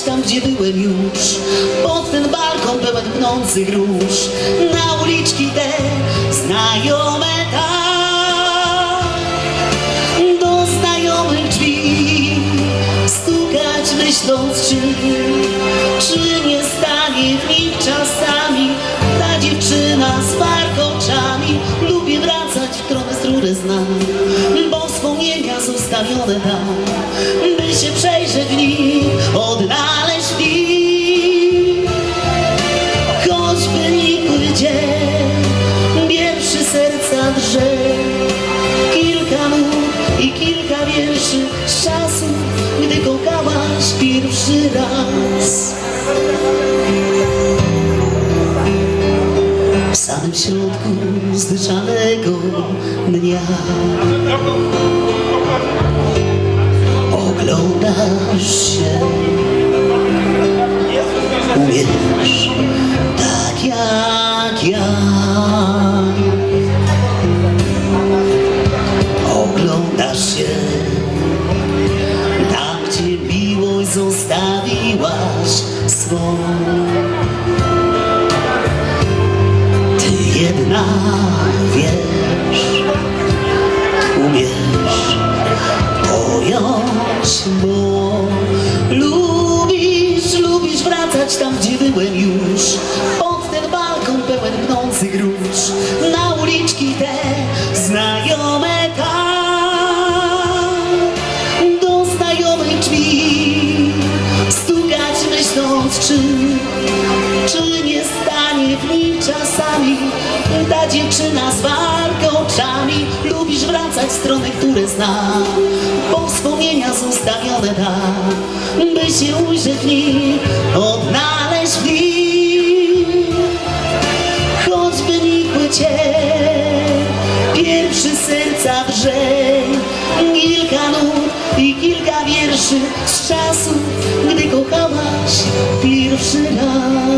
tam, gdzie byłem już Pod ten balkon pełen pnących róż Na uliczki te znajome tak. Do znajomych drzwi Stukać myśląc czy Czy nie stanie w nich czasami Ta dziewczyna z warkoczami Lubię wracać w stronę, znam Bo wspomnienia zostawione tam drże Kilka nut i kilka wierszy Z czasu, gdy kochałaś pierwszy raz. W samym środku zdyczanego dnia. Oglądasz się. Umiesz zostawiłaś swą Ty jedna wiesz czy, czy nie stanie w nich czasami ta dziewczyna z warkoczami. Lubisz wracać w strony, które znam, bo wspomnienia zostawione tam, by się ujrzeć w nich, odnaleźć w nich. Choćby nikły cień, pierwszy serca drżeń, kilka nut i kilka wierszy z czasu, gdy kochałaś pierwszy raz.